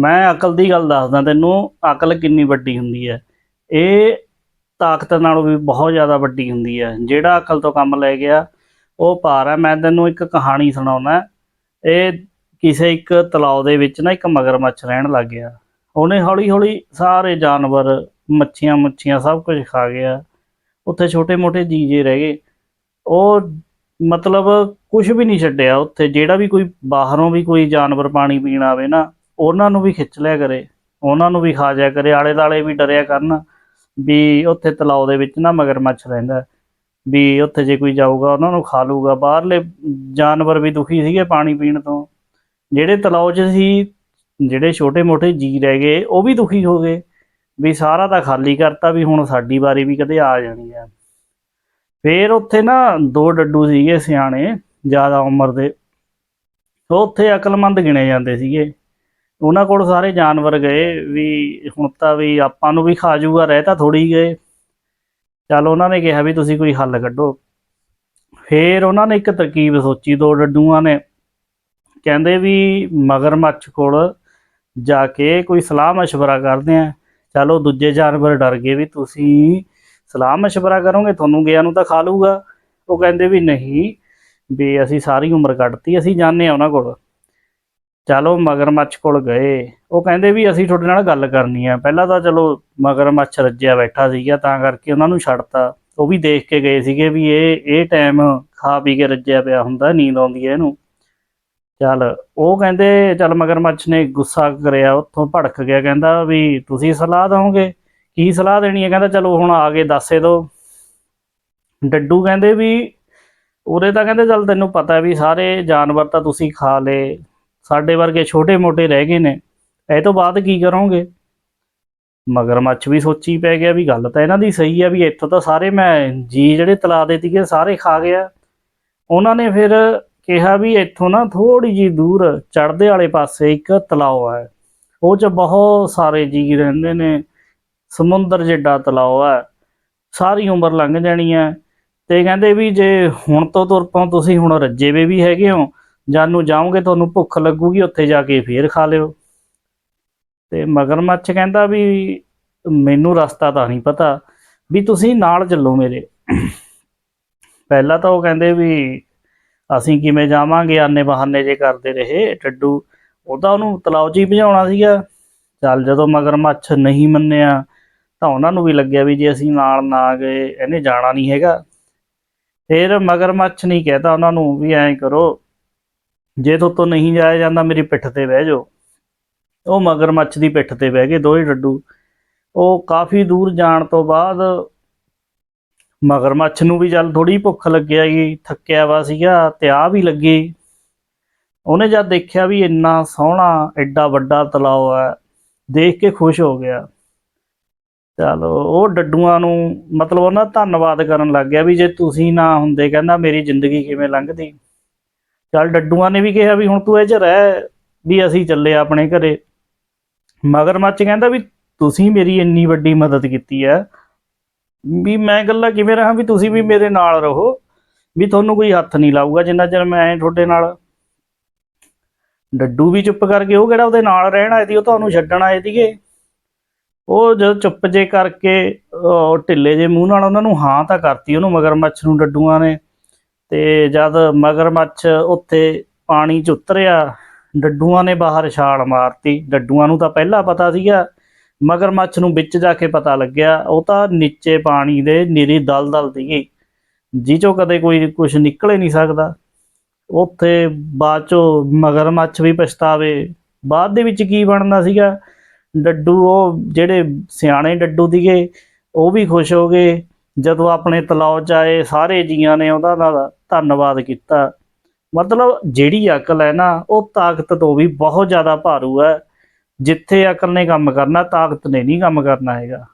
ਮੈਂ ਅਕਲ ਦੀ ਗੱਲ ਦੱਸਦਾ, ਤੈਨੂੰ ਅਕਲ ਕਿੰਨੀ ਵੱਡੀ ਹੁੰਦੀ ਹੈ। ਇਹ ਤਾਕਤ ਨਾਲੋਂ ਵੀ ਬਹੁਤ ਜ਼ਿਆਦਾ ਵੱਡੀ ਹੁੰਦੀ ਹੈ। ਜਿਹੜਾ ਅਕਲ ਤੋਂ ਕੰਮ ਲੈ ਗਿਆ, ਉਹ ਪਾਰ ਹੈ। ਮੈਂ ਤੈਨੂੰ ਇੱਕ ਕਹਾਣੀ ਸੁਣਾਉਣਾ। ਇਹ ਕਿਸੇ ਇੱਕ ਤਲਾਅ ਦੇ ਵਿੱਚ ਨਾ ਇੱਕ ਮਗਰਮੱਛ ਰਹਿਣ ਲੱਗ ਗਿਆ। ਉਹਨੇ ਹੌਲੀ ਹੌਲੀ ਸਾਰੇ ਜਾਨਵਰ, ਮੱਛੀਆਂ ਮੁੱਛੀਆਂ ਸਭ ਕੁਝ ਖਾ ਗਿਆ। ਉੱਥੇ ਛੋਟੇ ਮੋਟੇ ਜੀਜੇ ਰਹਿ ਗਏ। ਉਹ ਮਤਲਬ ਕੁਝ ਵੀ ਨਹੀਂ ਛੱਡਿਆ। ਉੱਥੇ ਜਿਹੜਾ ਵੀ ਕੋਈ ਬਾਹਰੋਂ ਵੀ ਕੋਈ ਜਾਨਵਰ ਪਾਣੀ ਪੀਣ ਆਵੇ ਨਾ ਉਹਨਾਂ ਨੂੰ ਵੀ ਖਿੱਚ ਲਿਆ ਕਰੇ, ਉਹਨਾਂ ਨੂੰ ਵੀ ਖਾ ਜਾਇਆ ਕਰੇ ਆਲੇ ਦਾਲੇ ਵੀ ਡਰਿਆ ਕਰਨ ਵੀ ਉੱਥੇ ਤਲਾਅ ਦੇ ਵਿੱਚ ਨਾ ਮਗਰਮੱਛ ਰਹਿੰਦਾ, ਵੀ ਉੱਥੇ ਜੇ ਕੋਈ ਜਾਊਗਾ ਉਹਨਾਂ ਨੂੰ ਖਾ ਲੂਗਾ ਬਾਹਰਲੇ ਜਾਨਵਰ ਵੀ ਦੁਖੀ ਸੀਗੇ ਪਾਣੀ ਪੀਣ ਤੋਂ। ਜਿਹੜੇ ਤਲਾਅ 'ਚ ਸੀ, ਜਿਹੜੇ ਛੋਟੇ ਮੋਟੇ ਜੀ ਰਹਿ ਗਏ, ਉਹ ਵੀ ਦੁਖੀ ਹੋ ਗਏ, ਵੀ ਸਾਰਾ ਤਾਂ ਖਾਲੀ ਕਰਤਾ ਵੀ ਹੁਣ ਸਾਡੀ ਵਾਰੀ ਵੀ ਕਦੇ ਆ ਜਾਣੀ ਆ। ਫੇਰ ਉੱਥੇ ਨਾ ਦੋ ਡੱਡੂ ਸੀਗੇ ਸਿਆਣੇ, ਜ਼ਿਆਦਾ ਉਮਰ ਦੇ, ਉਹ ਉੱਥੇ ਅਕਲਮੰਦ ਗਿਣੇ ਜਾਂਦੇ ਸੀਗੇ। ਉਹਨਾਂ ਕੋਲ ਸਾਰੇ ਜਾਨਵਰ ਗਏ ਵੀ ਹੁਣ ਤਾਂ ਵੀ ਆਪਾਂ ਨੂੰ ਵੀ ਖਾ ਜੂਗਾ ਰਹਿ ਤਾਂ ਥੋੜੀ ਗਏ ਚਲ ਉਹਨਾਂ ਨੇ ਕਿਹਾ ਵੀ ਤੁਸੀਂ ਕੋਈ ਹੱਲ ਕੱਢੋ ਫੇਰ ਉਹਨਾਂ ਨੇ ਇੱਕ ਤਰਕੀਬ ਸੋਚੀ ਦੋ ਡੱਡੂਆਂ ਨੇ ਕਹਿੰਦੇ ਵੀ ਮਗਰਮੱਛ ਕੋਲ ਜਾ ਕੇ ਕੋਈ ਸਲਾਹ مشورہ ਕਰਦੇ ਆ ਚਲੋ ਦੂਜੇ ਜਾਨਵਰ ਡਰ ਗਏ ਵੀ ਤੁਸੀਂ ਸਲਾਹ مشورہ ਕਰੋਗੇ ਤੁਹਾਨੂੰ ਗਿਆ ਨੂੰ ਤਾਂ ਖਾ ਲੂਗਾ ਉਹ ਕਹਿੰਦੇ ਵੀ ਨਹੀਂ ਵੀ ਅਸੀਂ ਸਾਰੀ ਉਮਰ ਕੱਢਤੀ ਅਸੀਂ ਜਾਣਦੇ ਆ ਉਹਨਾਂ ਕੋਲ ਚਲੋ ਮਗਰਮੱਛ ਕੋਲ ਗਏ। ਉਹ ਕਹਿੰਦੇ ਵੀ ਅਸੀਂ ਤੁਹਾਡੇ ਨਾਲ ਗੱਲ ਕਰਨੀ ਆ। ਪਹਿਲਾਂ ਤਾਂ ਚਲੋ ਮਗਰਮੱਛ ਰੱਜਿਆ ਬੈਠਾ ਸੀਗਾ, ਤਾਂ ਕਰਕੇ ਉਹਨਾਂ ਨੂੰ ਛੱਡਤਾ। ਉਹ ਵੀ ਦੇਖ ਕੇ ਗਏ ਸੀਗੇ ਵੀ ਇਹ ਇਹ ਟਾਈਮ ਖਾ ਪੀ ਕੇ ਰੱਜਿਆ ਪਿਆ ਹੁੰਦਾ, ਨੀਂਦ ਆਉਂਦੀ ਹੈ ਇਹਨੂੰ। ਚੱਲ, ਉਹ ਕਹਿੰਦੇ, ਚੱਲ ਮਗਰਮੱਛ ਨੇ ਗੁੱਸਾ ਕਰਿਆ, ਉੱਥੋਂ ਭੜਕ ਗਿਆ, ਕਹਿੰਦਾ ਵੀ ਤੁਸੀਂ ਸਲਾਹ ਦਵੋਗੇ ਕੀ ਸਲਾਹ ਦੇਣੀ ਹੈ? ਕਹਿੰਦਾ, ਚਲੋ ਹੁਣ ਆ ਕੇ ਦੱਸੇ ਦੋ ਡੱਡੂ ਕਹਿੰਦੇ ਵੀ, ਉਰੇ ਤਾਂ ਕਹਿੰਦੇ, ਚੱਲ ਤੈਨੂੰ ਪਤਾ ਵੀ ਸਾਰੇ ਜਾਨਵਰ ਤਾਂ ਤੁਸੀਂ ਖਾ ਲਏ। ਸਾਡੇ ਵਰਗੇ ਛੋਟੇ ਮੋਟੇ ਰਹਿ ਗਏ ਨੇ, ਇਹ ਤੋਂ ਬਾਅਦ ਕੀ ਕਰੋਗੇ? ਮਗਰਮੱਛ ਵੀ ਸੋਚੀ ਪੈ ਗਿਆ ਵੀ ਗੱਲ ਤਾਂ ਇਹਨਾਂ ਦੀ ਸਹੀ ਆ ਵੀ ਇੱਥੋਂ ਤਾਂ ਸਾਰੇ ਮੈਂ ਜੀ ਜਿਹੜੇ ਤਲਾ ਦੇ ਸੀਗੇ ਸਾਰੇ ਖਾ ਗਿਆ। ਉਹਨਾਂ ਨੇ ਫਿਰ ਕਿਹਾ ਵੀ ਇੱਥੋਂ ਨਾ ਥੋੜੀ ਜੀ ਦੂਰ ਚੜਦੇ ਵਾਲੇ ਪਾਸੇ ਇੱਕ ਤਲਾਅ ਹੈ। ਉਹ 'ਚ ਬਹੁਤ ਸਾਰੇ ਜੀ ਰਹਿੰਦੇ ਨੇ, ਸਮੁੰਦਰ ਜਿੱਡਾ ਤਲਾਅ ਹੈ। ਸਾਰੀ ਉਮਰ ਲੰਘ ਜਾਣੀ ਹੈ। ਤੇ ਕਹਿੰਦੇ ਵੀ ਜੇ ਹੁਣ ਤੋਂ ਤੁਰ ਪਓ ਤੁਸੀਂ ਹੁਣ ਰੱਜੇ ਵੇ ਵੀ ਹੈਗੇ ਹੋ ਜਾਨੂੰ ਜਾਓਗੇ ਤੁਹਾਨੂੰ ਭੁੱਖ ਲੱਗੂਗੀ, ਉੱਥੇ ਜਾ ਕੇ ਫੇਰ ਖਾ ਲਿਓ। ਤੇ ਮਗਰਮੱਛ ਕਹਿੰਦਾ ਵੀ ਮੈਨੂੰ ਰਸਤਾ ਤਾਂ ਨਹੀਂ ਪਤਾ, ਵੀ ਤੁਸੀਂ ਨਾਲ ਚੱਲੋ ਮੇਰੇ। ਪਹਿਲਾਂ ਤਾਂ ਉਹ ਕਹਿੰਦੇ ਵੀ ਅਸੀਂ ਕਿਵੇਂ ਜਾਵਾਂਗੇ ਆਨੇ ਬਹਾਨੇ ਜੇ ਕਰਦੇ ਰਹੇ, ਟੱਡੂ। ਉਹ ਤਾਂ ਉਹਨੂੰ ਤਲਾਅ 'ਚ ਹੀ ਭਜਾਉਣਾ ਸੀਗਾ। ਚੱਲ ਜਦੋਂ ਮਗਰਮੱਛ ਨਹੀਂ ਮੰਨਿਆ, ਤਾਂ ਉਹਨਾਂ ਨੂੰ ਵੀ ਲੱਗਿਆ ਵੀ ਜੇ ਅਸੀਂ ਨਾਲ ਨਾ ਗਏ, ਇਹਨੇ ਜਾਣਾ ਨਹੀਂ ਹੈਗਾ। ਫਿਰ ਮਗਰਮੱਛ ਨਹੀਂ ਕਹਿਤਾ ਉਹਨਾਂ ਨੂੰ ਵੀ ਐਂ ਕਰੋ ਜੇ ਤੋਂ ਨਹੀਂ ਜਾਇਆ ਜਾਂਦਾ, ਮੇਰੀ ਪਿੱਠ ਤੇ ਬਹਿ ਜਾਓ। ਉਹ ਮਗਰਮੱਛ ਦੀ ਪਿੱਠ ਤੇ ਬਹਿ ਗਏ ਦੋਹੇ ਡੱਡੂ। ਉਹ ਕਾਫੀ ਦੂਰ ਜਾਣ ਤੋਂ ਬਾਅਦ ਮਗਰਮੱਛ ਨੂੰ ਵੀ ਚੱਲ ਥੋੜੀ ਭੁੱਖ ਲੱਗਿਆ ਜੀ ਥੱਕਿਆ ਵਾ ਸੀਗਾ, ਤੇ ਆ ਵੀ ਲੱਗੀ। ਉਹਨੇ ਜਦ ਦੇਖਿਆ ਵੀ ਇੰਨਾ ਸੋਹਣਾ, ਐਡਾ ਵੱਡਾ ਤਲਾਅ ਹੈ ਦੇਖ ਕੇ ਖੁਸ਼ ਹੋ ਗਿਆ। ਚਲੋ ਉਹ ਡੱਡੂਆਂ ਨੂੰ ਮਤਲਬ ਉਹਨਾਂ ਦਾ ਧੰਨਵਾਦ ਕਰਨ ਲੱਗ ਗਿਆ ਵੀ ਜੇ ਤੁਸੀਂ ਨਾ ਹੁੰਦੇ, ਕਹਿੰਦਾ, ਮੇਰੀ ਜ਼ਿੰਦਗੀ ਕਿਵੇਂ ਲੰਘਦੀ? ਚੱਲ ਡੱਡੂਆਂ ਨੇ ਵੀ ਕਿਹਾ ਵੀ ਹੁਣ ਤੂੰ ਇਹ 'ਚ ਰਹਿ ਵੀ ਅਸੀਂ ਚੱਲੇ ਆਪਣੇ ਘਰੇ। ਮਗਰਮੱਛ ਕਹਿੰਦਾ ਵੀ ਤੁਸੀਂ ਮੇਰੀ ਇੰਨੀ ਵੱਡੀ ਮਦਦ ਕੀਤੀ ਹੈ ਵੀ ਮੈਂ ਗੱਲਾਂ ਕਿਵੇਂ ਰਹਾ ਵੀ ਤੁਸੀਂ ਵੀ ਮੇਰੇ ਨਾਲ ਰਹੋ, ਵੀ ਤੁਹਾਨੂੰ ਕੋਈ ਹੱਥ ਨਹੀਂ ਲਾਊਗਾ ਜਿੰਨਾ ਚਿਰ ਮੈਂ ਐ ਤੁਹਾਡੇ ਨਾਲ। ਡੱਡੂ ਵੀ ਚੁੱਪ ਕਰਕੇ ਉਹ ਕਿਹੜਾ ਉਹਦੇ ਨਾਲ ਰਹਿਣ ਆਏ ਸੀ ਉਹ ਤੁਹਾਨੂੰ ਛੱਡਣ ਆਏ ਸੀਗੇ ਉਹ ਜਦ ਚੁੱਪ ਜੇ ਕਰਕੇ ਉਹ ਢਿੱਲੇ ਜੇ ਮੂੰਹ ਨਾਲ ਉਹਨਾਂ ਨੂੰ ਹਾਂ ਤਾਂ ਕਰਤੀ ਉਹਨੂੰ ਮਗਰਮੱਛ ਨੂੰ ਡੱਡੂਆਂ ਨੇ। ਤੇ ਜਦ ਮਗਰਮੱਛ ਉੱਥੇ ਪਾਣੀ 'ਚ ਉਤਰਿਆ, ਡੱਡੂਆਂ ਨੇ ਬਾਹਰ ਛਾਲ ਮਾਰਤੀ। ਡੱਡੂਆਂ ਨੂੰ ਤਾਂ ਪਹਿਲਾਂ ਪਤਾ ਸੀਗਾ, ਮਗਰਮੱਛ ਨੂੰ ਵਿੱਚ ਜਾ ਕੇ ਪਤਾ ਲੱਗਿਆ, ਉਹ ਤਾਂ ਨੀਚੇ ਪਾਣੀ ਦੇ ਨੀਰੀ ਦਲਦਲ ਸੀਗੀ ਜੀ ਚੋਂ ਕਦੇ ਕੋਈ ਕੁਝ ਨਿਕਲ ਹੀ ਨਹੀਂ ਸਕਦਾ। ਉੱਥੇ ਬਾਅਦ ਚੋਂ ਮਗਰਮੱਛ ਵੀ ਪਛਤਾਵੇ। ਬਾਅਦ ਦੇ ਵਿੱਚ ਕੀ ਬਣਨਾ ਸੀਗਾ? ਡੱਡੂ, ਉਹ ਜਿਹੜੇ ਸਿਆਣੇ ਡੱਡੂ ਸੀਗੇ, ਉਹ ਵੀ ਖੁਸ਼ ਹੋ ਗਏ। ਜਦੋਂ ਆਪਣੇ ਤਲਾਅ 'ਚ ਆਏ, ਸਾਰੇ ਜੀਆਂ ਨੇ ਉਹਦਾ ਨਾਲ ਧੰਨਵਾਦ ਕੀਤਾ। ਮਤਲਬ ਜਿਹੜੀ ਅਕਲ ਹੈ ਨਾ, ਉਹ ਤਾਕਤ ਤੋਂ ਵੀ ਬਹੁਤ ਜ਼ਿਆਦਾ ਭਾਰੂ ਹੈ। ਜਿੱਥੇ ਅਕਲ ਨੇ ਕੰਮ ਕਰਨਾ, ਤਾਕਤ ਨੇ ਨਹੀਂ ਕੰਮ ਕਰਨਾ ਹੈਗਾ।